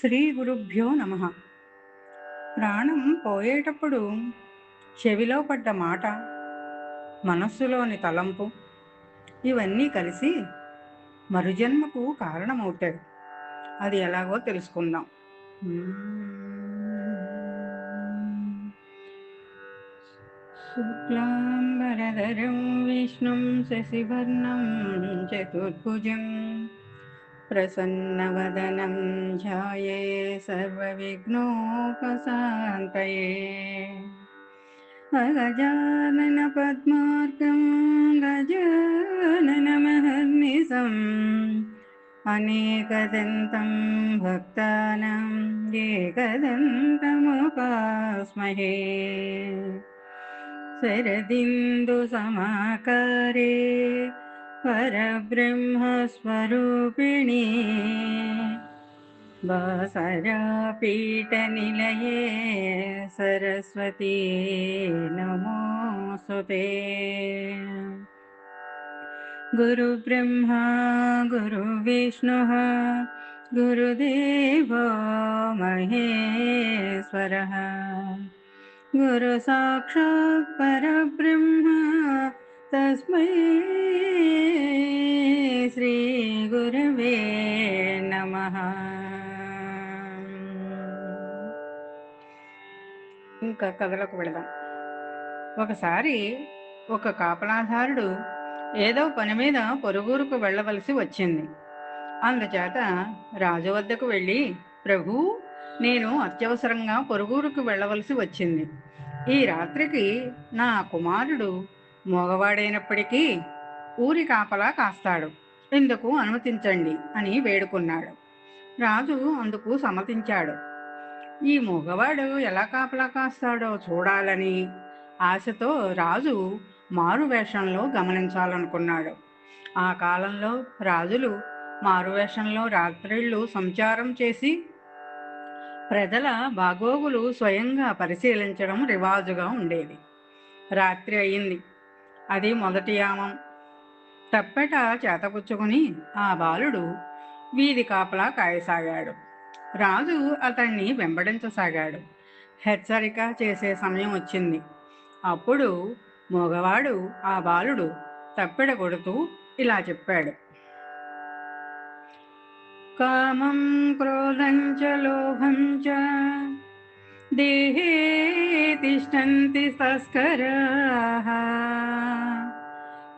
శ్రీ గురుభ్యో నమ. ప్రాణం పోయేటప్పుడు చెవిలో పడ్డ మాట మనస్సులోని తలంపు ఇవన్నీ కలిసి మరుజన్మకు కారణమవుతాయి. అది ఎలాగో తెలుసుకుందాం. శుక్లాంబరధరం విష్ణుం శశివర్ణం చతుర్భుజం प्रसन्न वदनम ध्याये सर्वविघ्नोपशान्तये। गजाननपद्मार्गं गजाननमहर्निशम् अनेकदन्तं भक्तानां एकदन्तमुपास्महे। शरदिन्दुसमाकारे परब्रह्मस्वरूपिणे। वासरापीठनिलये सरस्वती नमो ते। गुरुब्रह्मा गुरुविष्णुः गुरुदेवो महेश्वरः। गुरुसाक्षात् परब्रह्म तस्मै ఇంకా కథలకు వెళదాం. ఒకసారి ఒక కాపలాధారుడు ఏదో పని మీద పొరుగురుకు వెళ్ళవలసి వచ్చింది. అందుచేత రాజు వద్దకు వెళ్ళి ప్రభు నేను అత్యవసరంగా పొరుగురుకు వెళ్ళవలసి వచ్చింది. ఈ రాత్రికి నా కుమారుడు మగవాడైనప్పటికీ ఊరి కాపలా కాస్తాడు. ఇందుకు అనుమతించండి అని వేడుకున్నాడు. రాజు అందుకు సమ్మతించాడు ఈ మగవాడు ఎలా కాపలా కాస్తాడో చూడాలని ఆశతో రాజు మారు వేషంలో గమనించాలనుకున్నాడు. ఆ కాలంలో రాజులు మారు వేషంలో రాత్రిళ్ళు సంచారం చేసి ప్రజల బాగోగులు స్వయంగా పరిశీలించడం రివాజుగా ఉండేది. రాత్రి అయింది. అది మొదటి యామం. తప్పెట చేతపుచ్చుకుని ఆ బాలుడు వీధి కాపలా కాయసాగాడు. రాజు అతన్ని వెంబడించసాగాడు. హెచ్చరిక చేసే సమయం వచ్చింది. అప్పుడు మగవాడు ఆ బాలుడు తప్పెడ కొడుతూ ఇలా చెప్పాడు. కామం క్రోధంచ లోభంచ దేహే తిష్టంతి తస్కరా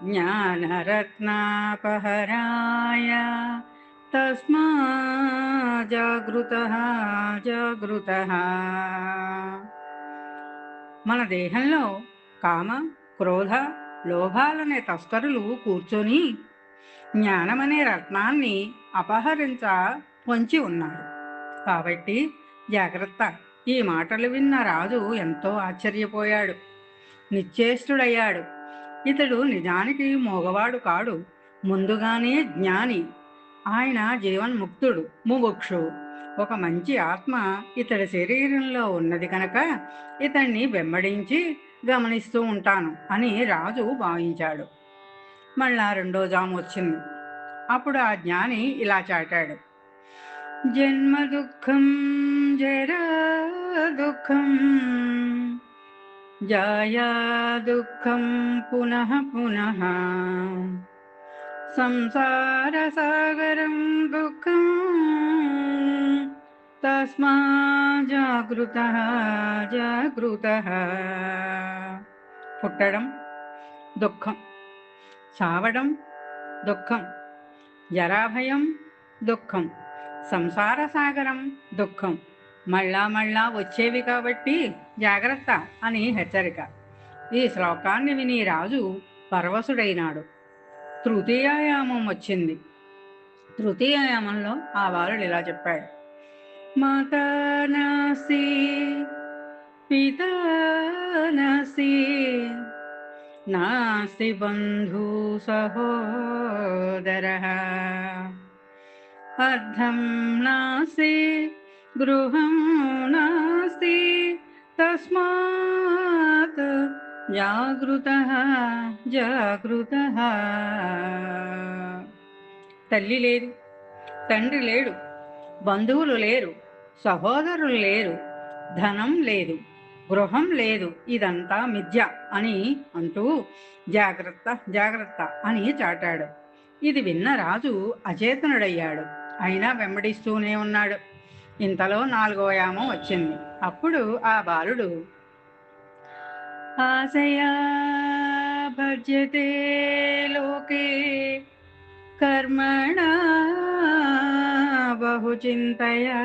జ్ఞానరత్నాపహరాయ తస్మా జాగృతః జాగృతః. మన దేహంలో కామ క్రోధ లోభాలనే తస్కరులు కూర్చొని జ్ఞానమనే రత్నాన్ని అపహరించ పొంచి ఉన్నారు. కాబట్టి జాగ్రత్త. ఈ మాటలు విన్న రాజు ఎంతో ఆశ్చర్యపోయాడు. నిశ్చేష్టుడయ్యాడు. ఇతడు నిజానికి మోగవాడు కాడు. ముందుగానే జ్ఞాని ఆయన జీవన్ముక్తుడు ముముక్షు. ఒక మంచి ఆత్మ ఇతడి శరీరంలో ఉన్నది కనుక ఇతన్ని వెంబడించి గమనిస్తూ ఉంటాను అని రాజు భావించాడు. మళ్ళా రెండో జాము వచ్చింది. అప్పుడు ఆ జ్ఞాని ఇలా చాటాడు. జన్మ దుఃఖం జరా దుఃఖం జాయా దుఃఖం పునః పునః. సంసారసాగరం దుఃఖం. తస్మా జాగృత. జాగృత పుట్టడం దుఃఖం. చావడం దుఃఖం. జరాభయం దుఃఖం. సంసార సాగరం దుఃఖం. మళ్ళా మళ్ళా వచ్చేవి కాబట్టి జాగ్రత్త అని హెచ్చరిక. ఈ శ్లోకాన్ని విని రాజు పరవశుడైనాడు. తృతీయాయామం వచ్చింది. తృతీయాయామంలో ఆ బాలుడు ఇలా చెప్పాడు. మాతనాసి నాసి నాసి నాస్తి బంధు సహోదర. అర్థం నాసి గృహం నాస్తి తస్మాత్ జాగృత జాగృత. తల్లి లేదు తండ్రి లేడు బంధువులు లేరు సహోదరులు లేరు ధనం లేదు గృహం లేదు ఇదంతా మిథ్య అని అంటూ జాగ్రత్త జాగ్రత్త అని చాటాడు. ఇది విన్న రాజు అచేతనుడయ్యాడు. అయినా వెంబడిస్తూనే ఉన్నాడు. ఇంతలో నాలుగో యామం వచ్చింది. అప్పుడు ఆ బాలుడు ఆశయా భజ్యతే లోకే కర్మణ బహుచింతయా.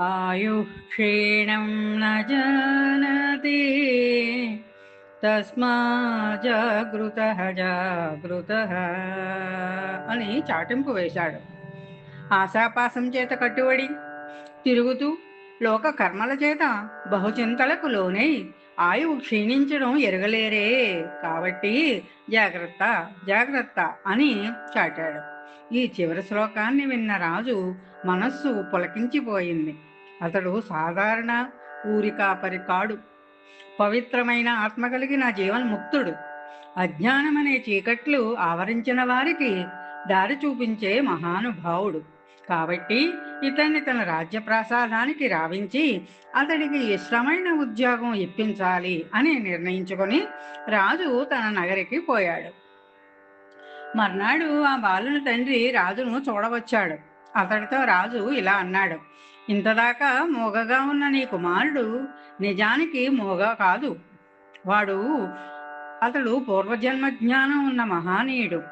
ఆయుః క్షీణం న జానతి తస్మా జాగృత జాగృత అని చాటింపు వేశాడు. ఆశాపాసం చేత కట్టుబడి తిరుగుతూ లోక కర్మల చేత బహుచింతలకు లోనై ఆయువు క్షీణించడం ఎరగలేరే. కాబట్టి జాగ్రత్త జాగ్రత్త అని చాటాడు. ఈ చివరి శ్లోకాన్ని విన్న రాజు మనస్సు పులకించిపోయింది. అతడు సాధారణ ఊరికాపరి కాడు. పవిత్రమైన ఆత్మ కలిగిన జీవన్ముక్తుడు అజ్ఞానమనే చీకట్లు ఆవరించిన వారికి దారి చూపించే మహానుభావుడు. కాబట్టి ఇతన్ని తన రాజ్య ప్రసాదానికి రావించి అతడికి ఇష్టమైన ఉద్యోగం ఇప్పించాలి అని నిర్ణయించుకొని రాజు తన నగరికి పోయాడు. మర్నాడు ఆ బాలుని తండ్రి రాజును చూడవచ్చాడు. అతడితో రాజు ఇలా అన్నాడు ఇంతదాకా మోగగా ఉన్న నీ కుమారుడు నిజానికి మోగ కాదు. వాడు అతడు పూర్వజన్మ జ్ఞానం ఉన్న మహానీయుడు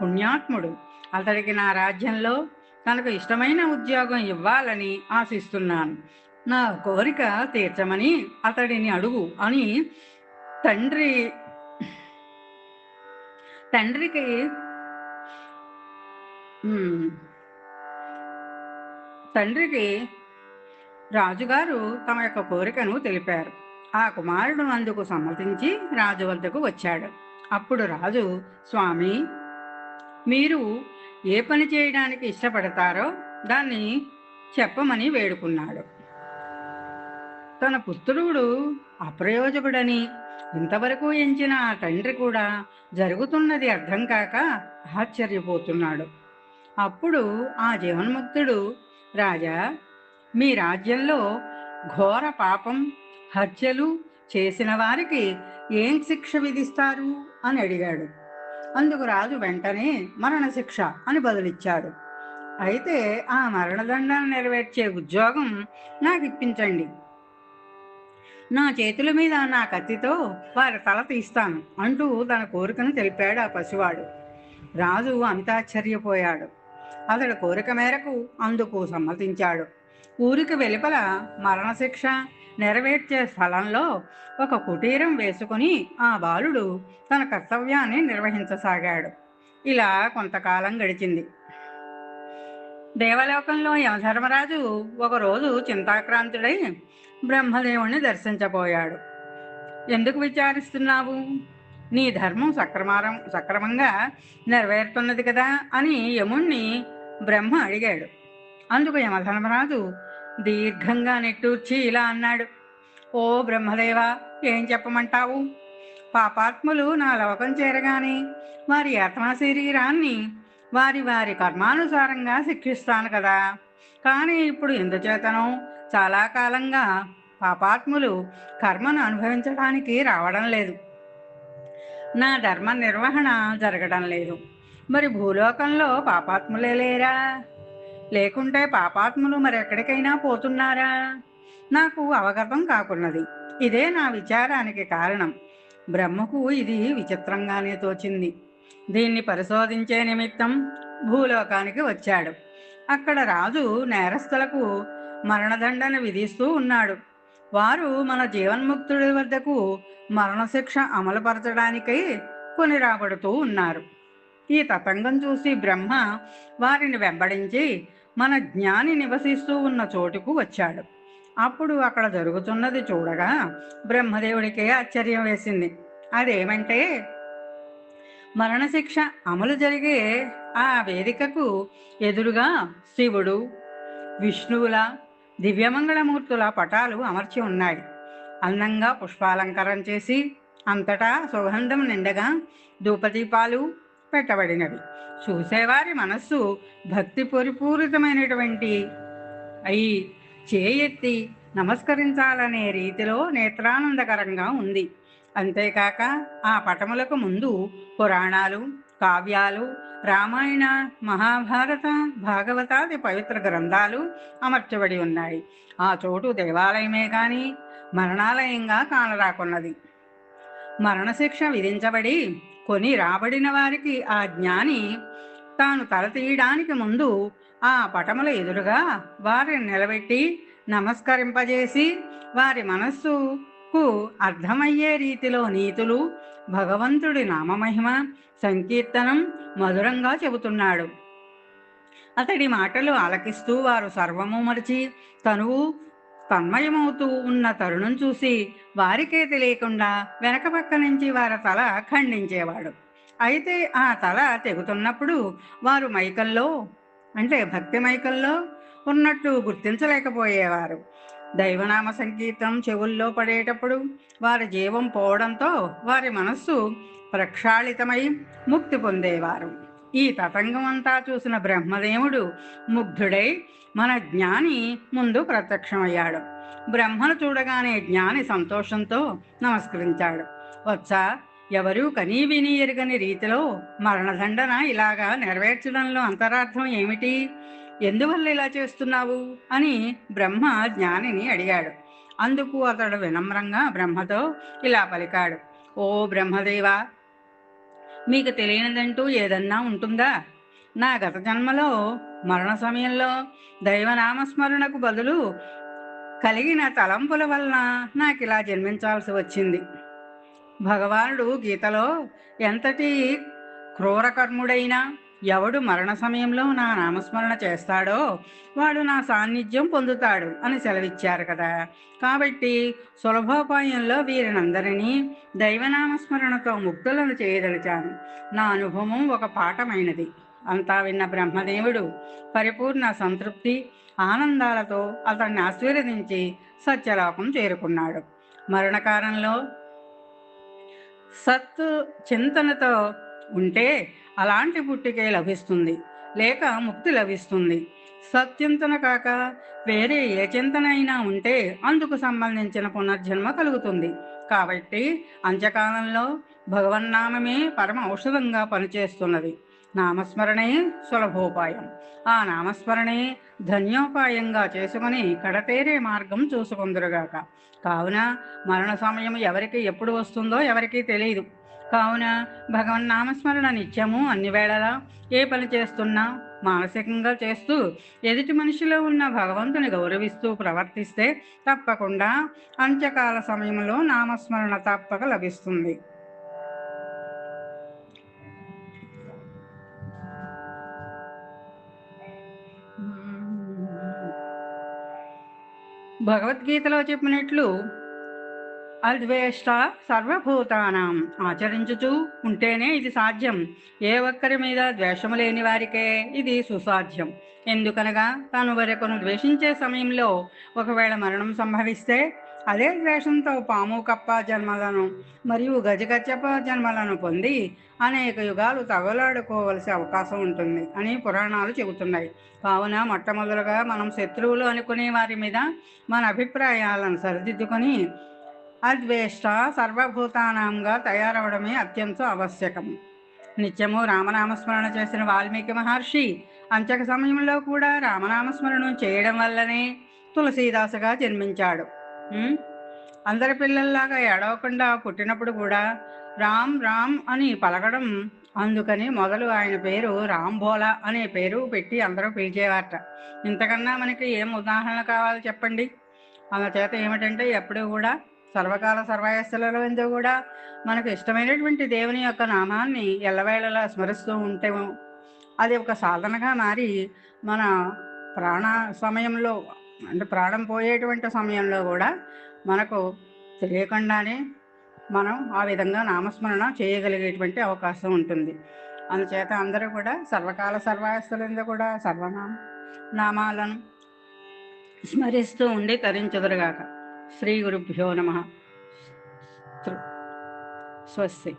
పుణ్యాత్ముడు. అతడికి నా రాజ్యంలో తనకు ఇష్టమైన ఉద్యోగం ఇవ్వాలని ఆశిస్తున్నాను. నా కోరిక తీర్చమని అతడిని అడుగు అని తండ్రి తండ్రికి తండ్రికి రాజుగారు తమ యొక్క కోరికను తెలిపారు. ఆ కుమారుడు అందుకు సమ్మతించి రాజు వద్దకు వచ్చాడు. అప్పుడు రాజు స్వామి మీరు ఏ పని చేయడానికి ఇష్టపడతారో దాన్ని చెప్పమని వేడుకున్నాడు. తన పుత్రుడు అప్రయోజకుడని ఇంతవరకు ఎంచిన ఆ తండ్రి కూడా జరుగుతున్నది అర్థం కాక ఆశ్చర్యపోతున్నాడు. అప్పుడు ఆ జీవన్ముక్తుడు రాజా మీ రాజ్యంలో ఘోర పాపం హత్యలు చేసిన వారికి ఏం శిక్ష విధిస్తారు? అని అడిగాడు. అందుకు రాజు వెంటనే మరణశిక్ష అని బదులిచ్చాడు. అయితే ఆ మరణదండను నెరవేర్చే ఉద్యోగం నాకు ఇప్పించండి నా చేతుల మీద నా కత్తితో వారి తల తీస్తాను అంటూ తన కోరికను తెలిపాడు ఆ పసివాడు. రాజు అంతాశ్చర్యపోయాడు అతడి కోరిక మేరకు అందుకు సమ్మతించాడు. ఊరికి వెలుపల మరణశిక్ష నెరవేర్చే స్థలంలో ఒక కుటీరం వేసుకుని ఆ బాలుడు తన కర్తవ్యాన్ని నిర్వహించసాగాడు. ఇలా కొంతకాలం గడిచింది. దేవలోకంలో యమధర్మరాజు ఒకరోజు చింతాక్రాంతుడై బ్రహ్మదేవుణ్ణి దర్శించబోయాడు. ఎందుకు విచారిస్తున్నావు? నీ ధర్మం సక్రమారం సక్రమంగా నెరవేరుతున్నది కదా అని యముణ్ణి బ్రహ్మ అడిగాడు. అందుకు యమధర్మరాజు దీర్ఘంగా నిట్టూర్చి ఇలా అన్నాడు. ఓ బ్రహ్మదేవ ఏం చెప్పమంటావు? పాపాత్ములు నా లోకం చేరగానే వారి ఆత్మ శరీరాన్ని వారి వారి కర్మానుసారంగా శిక్షిస్తాను కదా. కానీ ఇప్పుడు ఎందుచేతను చాలా కాలంగా పాపాత్ములు కర్మను అనుభవించడానికి రావడం లేదు. నా ధర్మ నిర్వహణ జరగడం లేదు. మరి భూలోకంలో పాపాత్ములే లేరా? లేకుంటే పాపాత్ములు మరి ఎక్కడికైనా పోతున్నారా? నాకు అవగతం కాకున్నది. ఇదే నా విచారానికి కారణం. బ్రహ్మకు ఇది విచిత్రంగానే తోచింది. దీన్ని పరిశోధించే నిమిత్తం భూలోకానికి వచ్చాడు. అక్కడ రాజు నేరస్తులకు మరణదండన విధిస్తూ ఉన్నాడు. వారు మన జీవన్ముక్తుడి వద్దకు మరణశిక్ష అమలుపరచడానికై కొని రాబడుతూ ఉన్నారు. ఈ తతంగం చూసి బ్రహ్మ వారిని వెంబడించి మన జ్ఞాని నివసిస్తూ ఉన్న చోటుకు వచ్చాడు. అప్పుడు అక్కడ జరుగుతున్నది చూడగా బ్రహ్మదేవుడికే ఆశ్చర్యం వేసింది. అదేమంటే మరణశిక్ష అమలు జరిగే ఆ వేదికకు ఎదురుగా శివుడు విష్ణువుల దివ్యమంగళమూర్తుల పటాలు అమర్చి ఉన్నాయి. అందంగా పుష్పాలంకారం చేసి అంతటా సుగంధం నిండగా ధూపదీపాలు పెట్టబడినవి. చూసేవారి మనస్సు భక్తి పరిపూరితమైనటువంటి అయి చేయెత్తి నమస్కరించాలనే రీతిలో నేత్రానందకరంగా ఉంది. అంతేకాక ఆ పటములకు ముందు పురాణాలు కావ్యాలు రామాయణ మహాభారత భాగవతాది పవిత్ర గ్రంథాలు అమర్చబడి ఉన్నాయి. ఆ చోటు దేవాలయమే కానీ మరణాలయంగా కానరాకున్నది. మరణశిక్ష విధించబడి కొని రాబడిన వారికి ఆ జ్ఞాని తాను తల తీయడానికి ముందు ఆ పటముల ఎదురుగా వారిని నిలబెట్టి నమస్కరింపజేసి వారి మనస్సుకు అర్థమయ్యే రీతిలో నీతులు భగవంతుడి నామమహిమ సంకీర్తనం మధురంగా చెబుతున్నాడు. అతడి మాటలు ఆలకిస్తూ వారు సర్వము మరిచి తనువు తన్మయమవుతూ ఉన్న తరుణం చూసి వారికే తెలియకుండా వెనక పక్క నుంచి వారి తల ఖండించేవాడు. అయితే ఆ తల తెగుతున్నప్పుడు వారు మైకల్లో అంటే భక్తి మైకల్లో ఉన్నట్టు గుర్తించలేకపోయేవారు. దైవనామ సంగీతం చెవుల్లో పడేటప్పుడు వారి జీవం పోవడంతో వారి మనస్సు ప్రక్షాళితమై ముక్తి పొందేవారు. ఈ తతంగమంతా చూసిన బ్రహ్మదేవుడు ముగ్ధుడై మన జ్ఞాని ముందు ప్రత్యక్షమయ్యాడు. బ్రహ్మను చూడగానే జ్ఞాని సంతోషంతో నమస్కరించాడు. వచ్చా ఎవరూ కనీ విని ఎరుగని రీతిలో మరణదండన ఇలాగా నెరవేర్చడంలో అంతరార్థం ఏమిటి? ఎందువల్ల ఇలా చేస్తున్నావు? అని బ్రహ్మ జ్ఞానిని అడిగాడు. అందుకు అతడు వినమ్రంగా బ్రహ్మతో ఇలా పలికాడు. ఓ బ్రహ్మదేవా మీకు తెలియనిదంటూ ఏదన్నా ఉంటుందా? నా గత జన్మలో మరణ సమయంలో దైవనామస్మరణకు బదులు కలిగిన తలంపుల వలన నాకు ఇలా జన్మించాల్సి వచ్చింది. భగవానుడు గీతలో ఎంతటి క్రూరకర్ముడైనా ఎవడు మరణ సమయంలో నా నామస్మరణ చేస్తాడో వాడు నా సాన్నిధ్యం పొందుతాడు అని సెలవిచ్చారు కదా. కాబట్టి సులభోపాయంలో వీరినందరినీ దైవనామస్మరణతో ముక్తులను చేయదలిచాను. నా అనుభవం ఒక పాఠమైనది. అంతా విన్న బ్రహ్మదేవుడు పరిపూర్ణ సంతృప్తి ఆనందాలతో అతన్ని ఆశీర్వదించి సత్యలోకం చేరుకున్నాడు. మరణకాలంలో సత్తు చింతనతో ఉంటే అలాంటి పుట్టికే లభిస్తుంది లేక ముక్తి లభిస్తుంది. సత్చింతన కాక వేరే ఏ చింతన అయినా ఉంటే అందుకు సంబంధించిన పునర్జన్మ కలుగుతుంది. కాబట్టి అంత్యకాలంలో భగవన్నామమే పరమ ఔషధంగా పనిచేస్తున్నది. నామస్మరణే సులభోపాయం. ఆ నామస్మరణే ధన్యోపాయంగా చేసుకుని కడతేరే మార్గం చూసుకుందరుగాక. కావున మరణ సమయం ఎవరికి ఎప్పుడు వస్తుందో ఎవరికీ తెలియదు కావున భగవన్ నామస్మరణ నిత్యము అన్ని వేళలా ఏ పని చేస్తున్నా మానసికంగా చేస్తూ ఎదుటి మనిషిలో ఉన్న భగవంతుని గౌరవిస్తూ ప్రవర్తిస్తే తప్పకుండా అంత్యకాల సమయంలో నామస్మరణ తప్పక లభిస్తుంది. భగవద్గీతలో చెప్పినట్లు అద్వేష్ట సర్వభూతానం ఆచరించుచు ఉంటేనే ఇది సాధ్యం. ఏ ఒక్కరి మీద ద్వేషము లేని వారికే ఇది సుసాధ్యం. ఎందుకనగా తాను వరకును ద్వేషించే సమయంలో ఒకవేళ మరణం సంభవిస్తే అదే ద్వేషంతో పాము కప్ప జన్మలను మరియు గజగచ్చప జన్మలను పొంది అనేక యుగాలు తగలాడుకోవలసి అవకాశం ఉంటుంది అని పురాణాలు చెబుతున్నాయి. కావున మొట్టమొదలుగా మనం శత్రువులు అనుకునే వారి మీద మన అభిప్రాయాలను సరిదిద్దుకొని అద్వేష్ట సర్వభూతానాంగా తయారవడమే అత్యంత ఆవశ్యకం. నిత్యము రామనామస్మరణ చేసిన వాల్మీకి మహర్షి అంత్యక సమయంలో కూడా రామనామస్మరణం చేయడం వల్లనే తులసీదాసుగా జన్మించాడు. అందరి పిల్లల్లాగా ఏడవకుండా పుట్టినప్పుడు కూడా రామ్ రామ్ అని పలకడం అందుకని మొదలు ఆయన పేరు రామ్ భోలా అనే పేరు పెట్టి అందరూ పిలిచేవారట. ఇంతకన్నా మనకి ఏం ఉదాహరణ కావాలి చెప్పండి? అందుచేత ఏమిటంటే ఎప్పుడూ కూడా సర్వకాల సర్వయస్సులలో ఎందు కూడా మనకు ఇష్టమైనటువంటి దేవుని యొక్క నామాన్ని ఎల్లవేళలా స్మరిస్తూ ఉంటే అది ఒక సాధనగా మారి మన ప్రాణ సమయంలో అంటే ప్రాణం పోయేటువంటి సమయంలో కూడా మనకు తెలియకుండానే మనం ఆ విధంగా నామస్మరణ చేయగలిగేటువంటి అవకాశం ఉంటుంది. అందుచేత అందరూ కూడా సర్వకాల సర్వయస్సులందు కూడా సర్వనామ నామాలను స్మరిస్తూ ఉండి తరించుదురుగాక శ్రీ గురుభ్యో నమ. స్వస్తి.